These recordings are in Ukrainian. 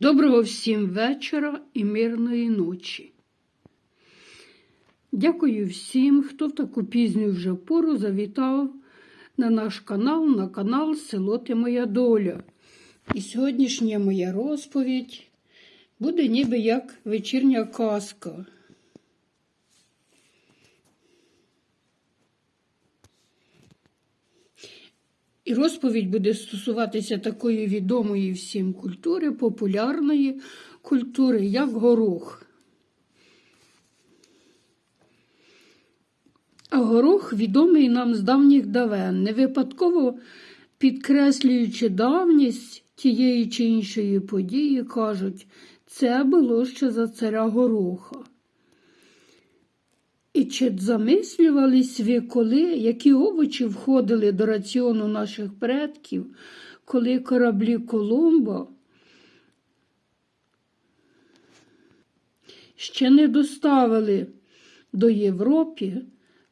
Доброго всім вечора і мирної ночі. Дякую всім, хто в таку пізню вже пору завітав на наш канал, на канал Село Ти Моя Доля. І сьогоднішня моя розповідь буде ніби як вечірня казка. І розповідь буде стосуватися такої відомої всім культури, популярної культури, як горох. А горох відомий нам з давніх давен, не випадково підкреслюючи давність тієї чи іншої події, кажуть, це було ще за царя гороха. І чи замислювались ви, коли, які овочі входили до раціону наших предків, коли кораблі Коломбо ще не доставили до Європи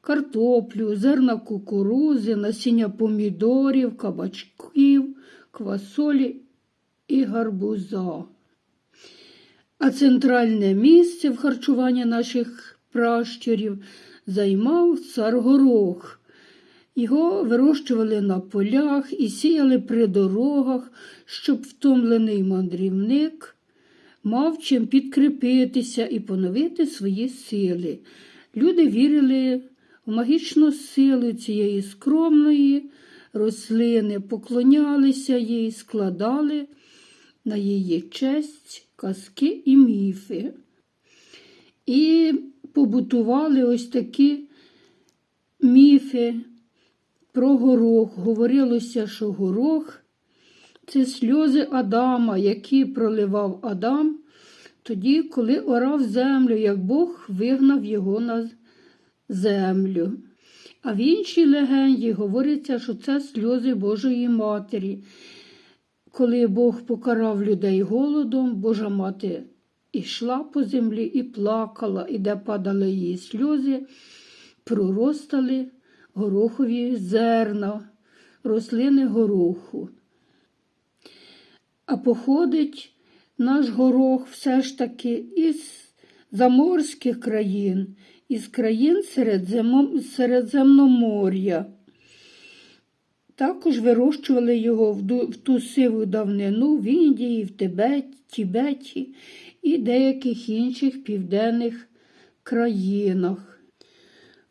картоплю, зерна кукурузи, насіння помідорів, кабачків, квасолі і гарбуза. А центральне місце в харчуванні наших пращурів займав цар горох. Його вирощували на полях і сіяли при дорогах, щоб втомлений мандрівник мав чим підкріпитися і поновити свої сили. Люди вірили в магічну силу цієї скромної рослини, поклонялися їй, складали на її честь казки і міфи. І побутували ось такі міфи про горох. Говорилося, що горох це сльози Адама, які проливав Адам тоді, коли орав землю, як Бог вигнав його на землю. А в іншій легенді говориться, що це сльози Божої Матері. Коли Бог покарав людей голодом, Божа мати ішла по землі і плакала, і де падали її сльози, проростали горохові зерна, рослини гороху. А походить наш горох все ж таки із заморських країн, із країн Середземномор'я. Також вирощували його в ту сиву давнину в Індії, в Тибеті, Тібеті і деяких інших південних країнах.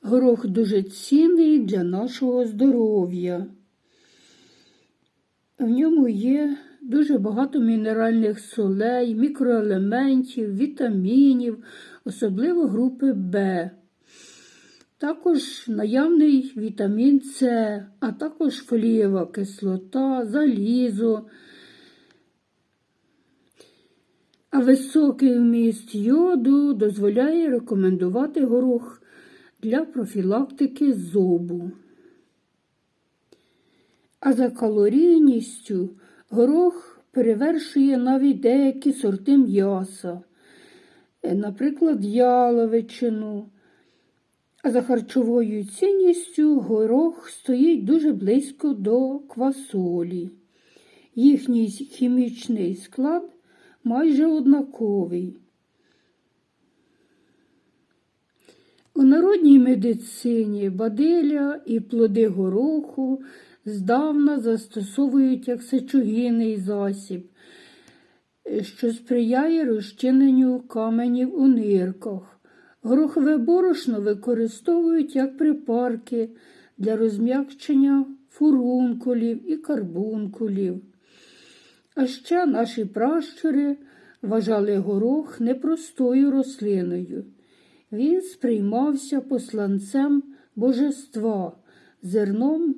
Горох дуже цінний для нашого здоров'я. В ньому є дуже багато мінеральних солей, мікроелементів, вітамінів, особливо групи В. Також наявний вітамін С, а також фолієва кислота, залізо. А високий вміст йоду дозволяє рекомендувати горох для профілактики зобу. А за калорійністю горох перевершує навіть деякі сорти м'яса, е, наприклад, яловичину. А за харчовою цінністю горох стоїть дуже близько до квасолі. Їхній хімічний склад майже однаковий. У народній медицині бадиля і плоди гороху здавна застосовують як сечогінний засіб, що сприяє розчиненню каменів у нирках. Горохове борошно використовують як припарки для розм'якчення фурункулів і карбункулів. А ще наші пращури вважали горох непростою рослиною. Він сприймався посланцем божества, зерном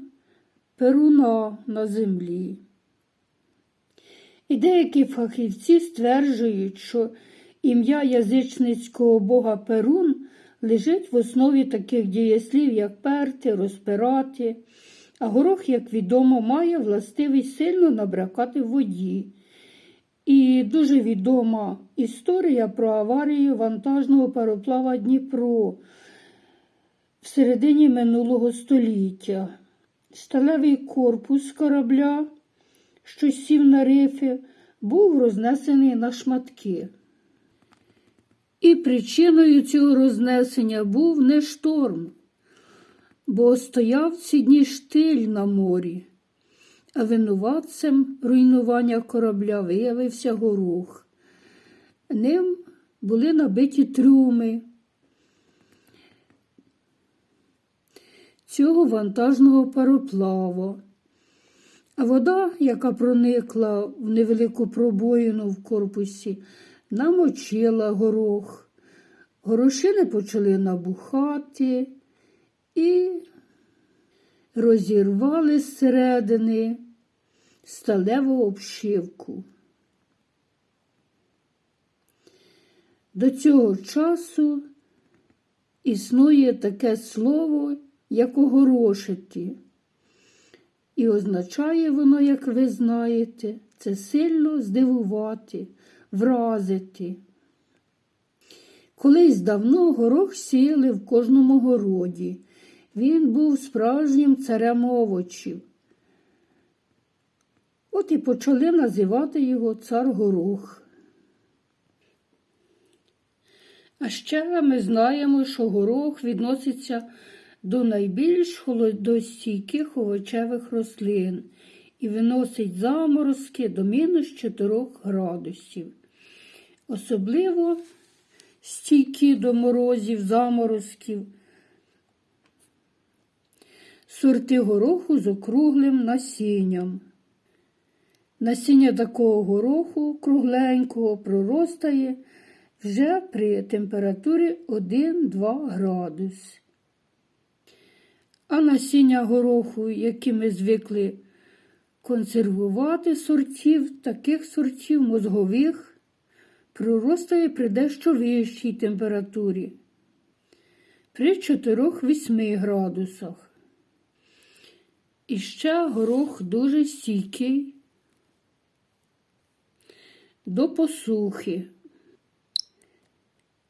перуна на землі. І деякі фахівці стверджують, що ім'я язичницького бога Перун лежить в основі таких дієслів, як перти, розпирати. А горох, як відомо, має властивість сильно набракати в воді. І дуже відома історія про аварію вантажного пароплава Дніпро в середині минулого століття. Сталевий корпус корабля, що сів на рифи, був рознесений на шматки. І причиною цього рознесення був не шторм, бо стояв ці дні штиль на морі, а винуватцем руйнування корабля виявився горох. Ним були набиті трюми цього вантажного пароплава. А вода, яка проникла в невелику пробоїну в корпусі, намочила горох. Горошини почали набухати і розірвали зсередини сталеву обшивку. До цього часу існує таке слово, як огорошити. І означає воно, як ви знаєте, це сильно здивувати, вразити. Колись давно горох сіяли в кожному городі. Він був справжнім царем овочів. От і почали називати його цар горох. А ще ми знаємо, що горох відноситься до найбільш холодостійких овочевих рослин і виносить заморозки до мінус 4 градусів. Особливо стійкі до морозів, заморозків, сорти гороху з округлим насінням. Насіння такого гороху кругленького проростає вже при температурі 1-2 градус. А насіння гороху, які ми звикли консервувати сортів, таких сортів мозгових, проростає при дещо вищій температурі при 4-8 градусах. І ще горох дуже стійкий. До посухи.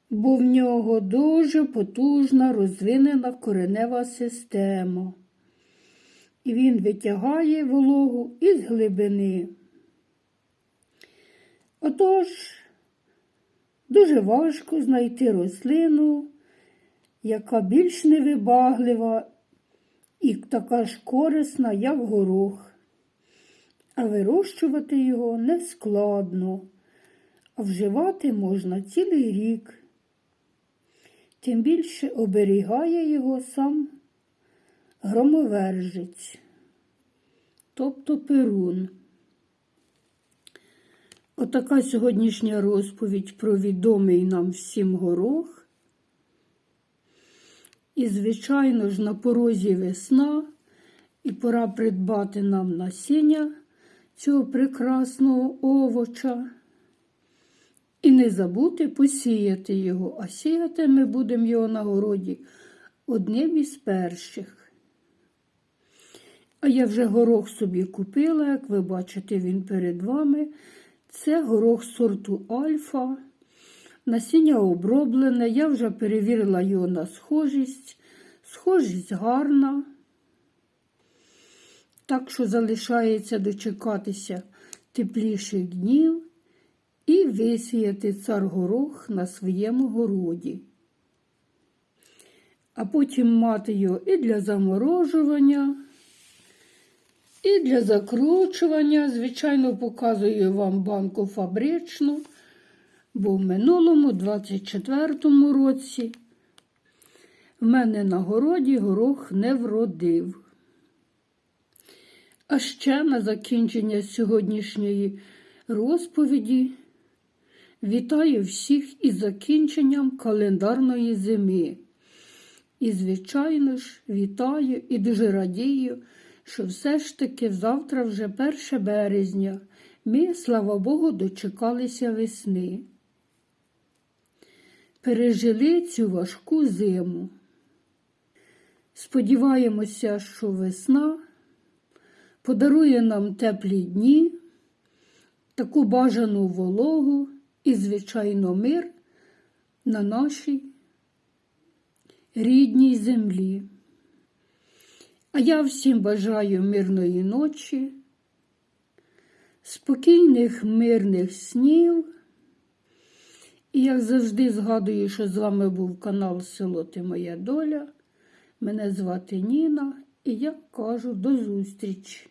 Бо в нього дуже потужна розвинена коренева система, і він витягає вологу із глибини. Отож, дуже важко знайти рослину, яка більш невибаглива і така ж корисна, як горох, а вирощувати його не складно, а вживати можна цілий рік тим більше оберігає його сам громовержець, тобто Перун. Отака сьогоднішня розповідь про відомий нам всім горох. І, звичайно ж, на порозі весна, і пора придбати нам насіння цього прекрасного овоча. І не забути посіяти його, а сіяти ми будемо його на городі одним із перших. А я вже горох собі купила, як ви бачите, він перед вами. Це горох сорту Альфа. Насіння оброблене, я вже перевірила його на схожість. Схожість гарна. Так що залишається дочекатися тепліших днів і висіяти цар горох на своєму городі, а потім мати його і для заморожування, і для закручування. Звичайно, показую вам банку фабричну, бо в минулому, 24-му році, в мене на городі горох не вродив. А ще на закінчення сьогоднішньої розповіді Вітаю всіх із закінченням календарної зими. І, звичайно ж, вітаю і дуже радію, що все ж таки завтра вже 1 березня ми, слава Богу, дочекалися весни. Пережили цю важку зиму. Сподіваємося, що весна подарує нам теплі дні, таку бажану вологу і, звичайно, мир на нашій рідній землі. А я всім бажаю мирної ночі, спокійних, мирних снів. І як завжди згадую, що з вами був канал Село Ти Моя Доля. Мене звати Ніна, і я кажу до зустрічі.